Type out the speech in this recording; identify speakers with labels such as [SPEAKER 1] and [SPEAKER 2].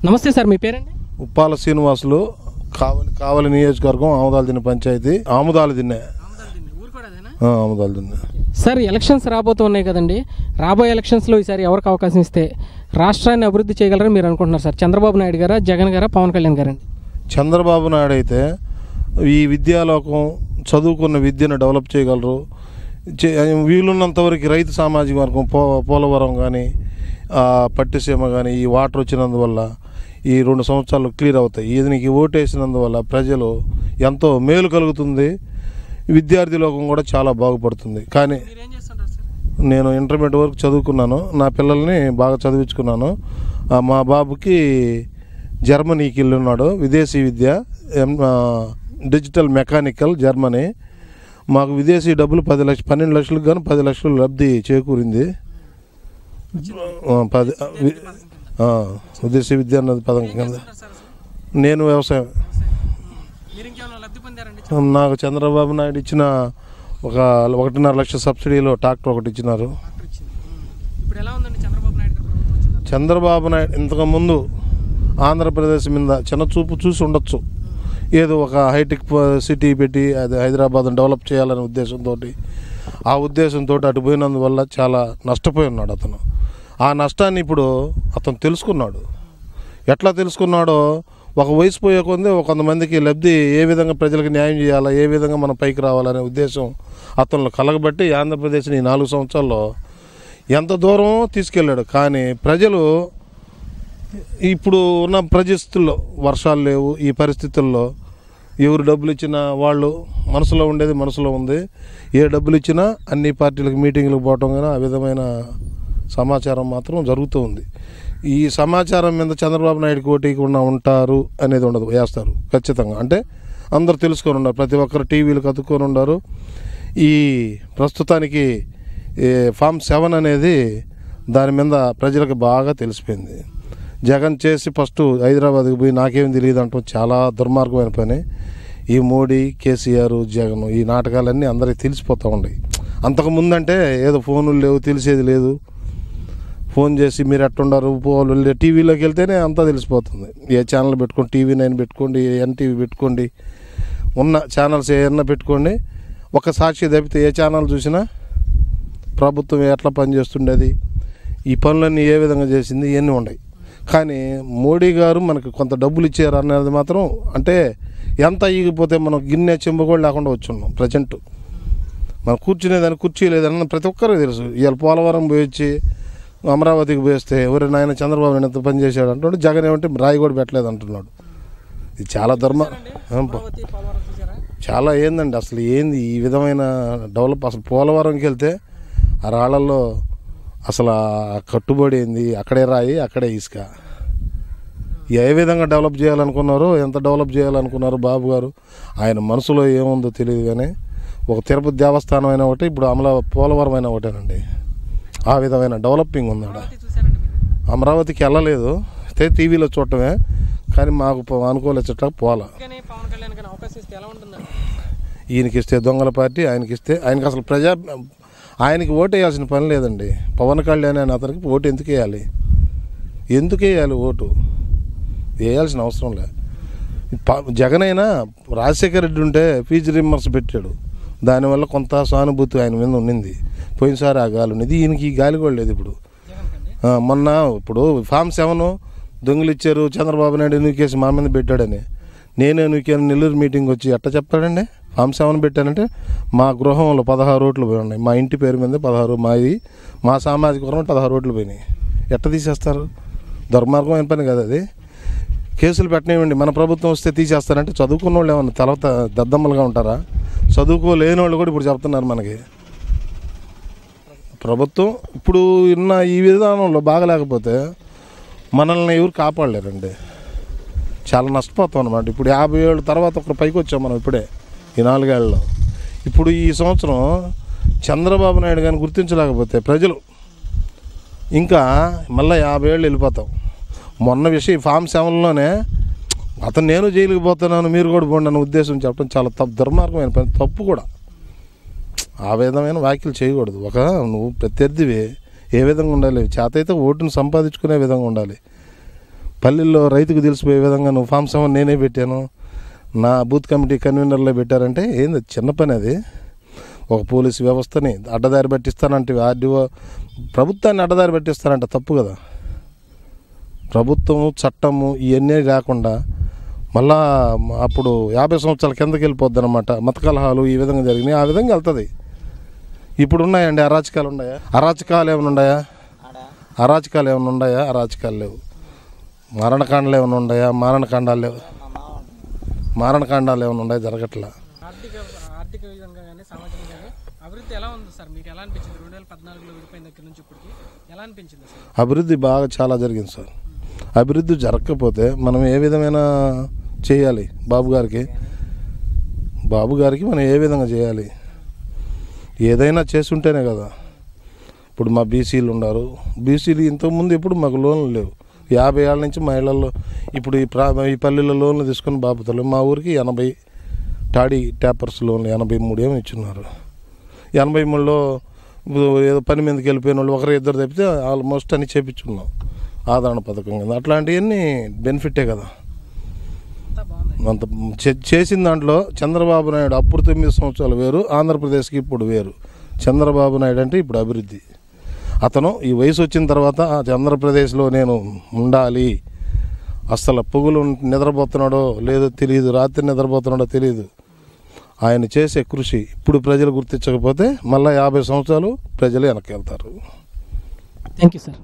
[SPEAKER 1] నమస్తే సార్ మీ పేరండి?
[SPEAKER 2] ఉప్పాల శ్రీనివాసులు కావలి కావలి నియోజకవర్గం ఆముదాలు తిన్న పంచాయతీ. ఆముదాలు తిన్నే ఆ, ఆముదాలు తిన్నే
[SPEAKER 1] సార్ ఎలక్షన్స్ రాబోతూ ఉన్నాయి కదండి. రాబోయే ఎలక్షన్స్లో ఈసారి ఎవరికి అవకాశం ఇస్తే రాష్ట్రాన్ని అభివృద్ధి చేయగలరని మీరు అనుకుంటున్నారు సార్. చంద్రబాబు నాయుడు గారా జగన్ గారా పవన్ కళ్యాణ్ గారండి
[SPEAKER 2] చంద్రబాబు నాయుడు అయితే ఈ విద్యాలోకం చదువుకున్న విద్యను డెవలప్ చేయగలరు. వీలున్నంత వరకు రైతు సామాజిక వర్గం పో పోలవరం కానీ పట్టిసీమ కానీ ఈ వాటర్ వచ్చినందువల్ల ఈ రెండు సంవత్సరాలు క్లియర్ అవుతాయి. ఈయనకి ఓటేసినందువల్ల ప్రజలు ఎంతో మేలు కలుగుతుంది. విద్యార్థి లోకం కూడా చాలా బాగుపడుతుంది. కానీ నేను ఇంటర్మీడియట్ వరకు చదువుకున్నాను. నా పిల్లల్ని బాగా చదివించుకున్నాను. మా బాబుకి జర్మనీకి వెళ్ళున్నాడు. విదేశీ విద్య డిజిటల్ మెకానికల్ జర్మనీ. మాకు విదేశీ డబ్బులు పది లక్ష పన్నెండు లక్షలకు కానీ పది లక్షలు లబ్ధి చేకూరింది. పది విదేశీ విద్య అన్నది పదం కింద. నేను వ్యవసాయం. నాకు చంద్రబాబు నాయుడు ఇచ్చిన ఒక ఒకటిన్నర లక్ష సబ్సిడీలో ట్రాక్టర్ ఒకటి ఇచ్చినారు.
[SPEAKER 1] చంద్రబాబు నాయుడు
[SPEAKER 2] ఇంతకుముందు ఆంధ్రప్రదేశ్ మీద చిన్న చూపు చూసి ఉండొచ్చు. ఏదో ఒక హైటెక్ సిటీ పెట్టి అది హైదరాబాద్ డెవలప్ చేయాలనే ఉద్దేశంతో ఆ ఉద్దేశంతో అటు పోయినందువల్ల చాలా నష్టపోయి ఉన్నాడు అతను. ఆ నష్టాన్ని ఇప్పుడు అతను తెలుసుకున్నాడు. ఎట్లా తెలుసుకున్నాడో ఒక వయసు పోయే కొందే కొంతమందికి లబ్ధి ఏ విధంగా ప్రజలకు న్యాయం చేయాలా ఏ విధంగా మనం పైకి రావాలనే ఉద్దేశం అతను కలగబట్టి ఆంధ్రప్రదేశ్ని ఈ నాలుగు సంవత్సరాల్లో ఎంత దూరం తీసుకెళ్ళాడు. కానీ ప్రజలు ఇప్పుడు ఉన్న పరిస్థితుల్లో వర్షాలు లేవు ఈ పరిస్థితుల్లో ఎవరు డబ్బులు ఇచ్చినా వాళ్ళు మనసులో ఉండేది మనసులో ఉంది. ఏ డబ్బులు ఇచ్చినా అన్ని పార్టీలకు మీటింగ్లకు పోవటం కానీ ఆ విధమైన సమాచారం మాత్రం జరుగుతూ ఉంది. ఈ సమాచారం మీద చంద్రబాబు నాయుడు కోటీకుండా ఉంటారు అనేది ఉండదు వేస్తారు. ఖచ్చితంగా. అంటే అందరు తెలుసుకొని ఉన్నారు. ప్రతి ఒక్కరు టీవీలు కతుక్కొని ఉన్నారు. ఈ ప్రస్తుతానికి ఫామ్ సెవెన్ అనేది దాని మీద ప్రజలకు బాగా తెలిసిపోయింది. జగన్ చేసి ఫస్ట్ హైదరాబాద్కి పోయి నాకేం తెలియదు అంటాం చాలా దుర్మార్గమైన పని. ఈ మోడీ కేసీఆర్ జగన్ ఈ నాటకాలన్నీ అందరికీ తెలిసిపోతూ ఉన్నాయి. అంతకు ముందంటే ఏదో ఫోన్లు లేవు తెలిసేది లేదు. ఫోన్ చేసి మీరు ఎట్టుండారు పోలు టీవీలోకి వెళ్తేనే అంతా తెలిసిపోతుంది. ఏ ఛానల్ పెట్టుకోండి టీవీ నైన్ పెట్టుకోండి ఎన్టీవీ పెట్టుకోండి ఉన్న ఛానల్స్ ఏమన్నా పెట్టుకోండి ఒక సాక్షి తప్పితే ఏ ఛానల్ చూసినా ప్రభుత్వం ఎట్లా పనిచేస్తుండేది ఈ పనులన్నీ ఏ విధంగా చేసింది ఇవన్నీ ఉన్నాయి. కానీ మోడీ గారు మనకు కొంత డబ్బులు ఇచ్చారు అనేది మాత్రం అంటే ఎంత ఈగిపోతే మనం గిన్నె చెంబు కూడా లేకుండా వచ్చున్నాం ప్రజెంట్. మనం కూర్చునేదాన్ని కుర్చీ లేదని ప్రతి ఒక్కరికి తెలుసు. ఇవాళ పోలవరం పోయొచ్చి అమరావతికి పోయిస్తే ఎవరి నాయన చంద్రబాబు నాయుడు ఎంత పని చేశాడు అంటున్నాడు. జగన్ ఏమంటే రాయి కూడా పెట్టలేదు అంటున్నాడు. ఇది చాలా ధర్మ చాలా ఏందండి. అసలు ఏంది ఈ విధమైన డెవలప్ అసలు పోలవరంకి వెళ్తే ఆ రాళ్ళల్లో అసలు కట్టుబడి ఏంది? అక్కడే రాయి అక్కడే ఇసుక. ఏ విధంగా డెవలప్ చేయాలనుకున్నారో ఎంత డెవలప్ చేయాలనుకున్నారో బాబు గారు ఆయన మనసులో ఏముందో తెలియదు కానీ ఒక తిరుపతి దేవస్థానం అయినా ఒకటి ఇప్పుడు అమల పోలవరం అయినా ఒకటేనండి. ఆ విధమైన డెవలపింగ్ ఉంది ఆడ. అమరావతికి వెళ్ళలేదు. అయితే టీవీలో చూడటమే. కానీ మాకు అనుకూలించట పోలా ఈయనకి ఇస్తే దొంగల పార్టీ ఆయనకి ఇస్తే ఆయనకి అసలు ప్రజా ఆయనకి ఓటు వేయాల్సిన పని లేదండి. పవన్ కళ్యాణ్ అని అతనికి ఓటు ఎందుకు వేయాలి? ఎందుకు వేయాలి ఓటు? వేయాల్సిన అవసరం లే. జగన్ అయినా రాజశేఖర రెడ్డి ఉంటే ఫీజు రిమ్మర్స్ పెట్టాడు. దానివల్ల కొంత సానుభూతి ఆయన మీద ఉండింది. పోయినసారి ఆ గాలి ఉన్నది. ఈయనకి ఈ గాలి కూడా లేదు ఇప్పుడు. మొన్న ఇప్పుడు ఫామ్ సెవెన్ దొంగలు ఇచ్చారు చంద్రబాబు నాయుడు ఎన్నికేసి మా మీద పెట్టాడని. నేనే నూకాను నెల్లూరు మీటింగ్ వచ్చి ఎట్ట చెప్పాడండి? ఫామ్ సెవెన్ పెట్టానంటే మా గృహంలో పదహారు రోడ్లు పోయి ఉన్నాయి. మా ఇంటి పేరు మీద పదహారు మాది మా సామాజిక వర్గం పదహారు రోడ్లు పోయినాయి. ఎట్ట తీసేస్తారు? దుర్మార్గమైన పని కదా అది. కేసులు పెట్టనివ్వండి. మన ప్రభుత్వం వస్తే తీసేస్తారంటే చదువుకున్న వాళ్ళు ఏమన్నా తర్వాత దద్దమ్మలుగా ఉంటారా? చదువుకోలేని వాళ్ళు కూడా ఇప్పుడు చెప్తున్నారు మనకి. ప్రభుత్వం ఇప్పుడు ఉన్న ఈ విధానంలో బాగలేకపోతే మనల్ని ఎవరు కాపాడలేరండి. చాలా నష్టపోతాం అనమాట ఇప్పుడు యాభై ఏళ్ళ తర్వాత ఒకటి పైకి వచ్చాం మనం ఇప్పుడే ఈ నాలుగేళ్ళలో ఇప్పుడు ఈ సంవత్సరం చంద్రబాబు నాయుడు గారిని గుర్తించలేకపోతే ప్రజలు ఇంకా మళ్ళీ యాభై ఏళ్ళు వెళ్ళిపోతాం. మొన్న విషయం ఫామ్ సెవెన్లోనే అతను నేను జైలుకి పోతున్నాను మీరు కూడా పోండి అన్న ఉద్దేశం చెప్పడం చాలా తప్పు దుర్మార్గమైన పని తప్పు కూడా. ఆ విధమైన వ్యాఖ్యలు చేయకూడదు. ఒక నువ్వు ప్రత్యర్థివే ఏ విధంగా ఉండాలి? చేత అయితే ఓటును సంపాదించుకునే విధంగా ఉండాలి. పల్లెల్లో రైతుకు తెలిసిపోయే విధంగా నువ్వు ఫామ్ సెవెన్ నేనే పెట్టాను. నా బూత్ కమిటీ కన్వీనర్లో పెట్టారంటే ఏంది? చిన్న పని అది. ఒక పోలీస్ వ్యవస్థని అడ్డదారి పట్టిస్తానంటే ఆర్డీఓ ప్రభుత్వాన్ని అడ్డదారి పట్టిస్తానంట తప్పు కదా. ప్రభుత్వము చట్టము ఇవన్నీ లేకుండా మళ్ళా అప్పుడు యాభై సంవత్సరాల కిందకి వెళ్ళిపోద్ది అనమాట మత కలహాలు ఈ విధంగా జరిగినాయి. ఆ విధంగా వెళ్తుంది. ఇప్పుడు ఉన్నాయండి అరాచకాలు ఉన్నాయా అరాచకాలు ఏమైనా ఉన్నాయా అరాచకాలు ఏమైనా ఉన్నాయా అరాచకాలు లేవు మరణకాండాలు ఏమైనా ఉన్నాయా మారణకాండాలు లేవు మారణకాండాలు ఏమైనా ఉన్నాయా జరగట్లా.
[SPEAKER 1] ఆర్థిక ఆర్థిక విధంగా కానీ సామాజికంగా కానీ అభివృద్ధి ఎలా ఉంది సార్? మీకు ఎలా అనిపించింది? రెండు వేల పద్నాలుగులో విడిపోయిన దగ్గర నుంచి ఇప్పటికి ఎలా అనిపించింది సార్?
[SPEAKER 2] అభివృద్ధి బాగా చాలా జరిగింది సార్. అభివృద్ధి జరగకపోతే మనం ఏ విధమైన చేయాలి బాబు గారికి. బాబు గారికి మనం ఏ విధంగా చేయాలి? ఏదైనా చేస్తుంటేనే కదా. ఇప్పుడు మా బీసీలు ఉన్నారు. బీసీలు ఇంతకుముందు ఇప్పుడు మాకు లోన్లు లేవు. యాభై ఏళ్ళ నుంచి మా ఇళ్ళలో ఇప్పుడు ఈ ప్రా ఈ పల్లెల్లో లోన్లు తీసుకుని బాపుతలు. మా ఊరికి ఎనభై టాడీ ట్యాపర్స్ లోన్లు ఎనభై మూడు ఏమో ఇచ్చున్నారు ఎనభై మూడులో ఇప్పుడు ఏదో పని మీదకి వెళ్ళిపోయిన వాళ్ళు ఒకరు ఇద్దరు తప్పితే ఆల్మోస్ట్ అని చేపించుకున్నాం. ఆదరణ పథకం కింద. అట్లాంటివన్నీ బెనిఫిటే కదా.
[SPEAKER 1] అంత
[SPEAKER 2] చే- చేసిన దాంట్లో చంద్రబాబు నాయుడు అప్పుడు తొమ్మిది సంవత్సరాలు వేరు ఆంధ్రప్రదేశ్కి ఇప్పుడు వేరు. చంద్రబాబు నాయుడు అంటే ఇప్పుడు అభివృద్ధి. అతను ఈ వయసు వచ్చిన తర్వాత ఆంధ్రప్రదేశ్లో నేను ఉండాలి. అసలు పొగులు నిద్రపోతున్నాడో లేదో తెలియదు రాత్రి నిద్రపోతున్నాడో తెలియదు. ఆయన చేసే కృషి ఇప్పుడు ప్రజలు గుర్తించకపోతే మళ్ళీ యాభై సంవత్సరాలు ప్రజలు వెనక్కి వెళ్తారు.
[SPEAKER 1] Thank you sir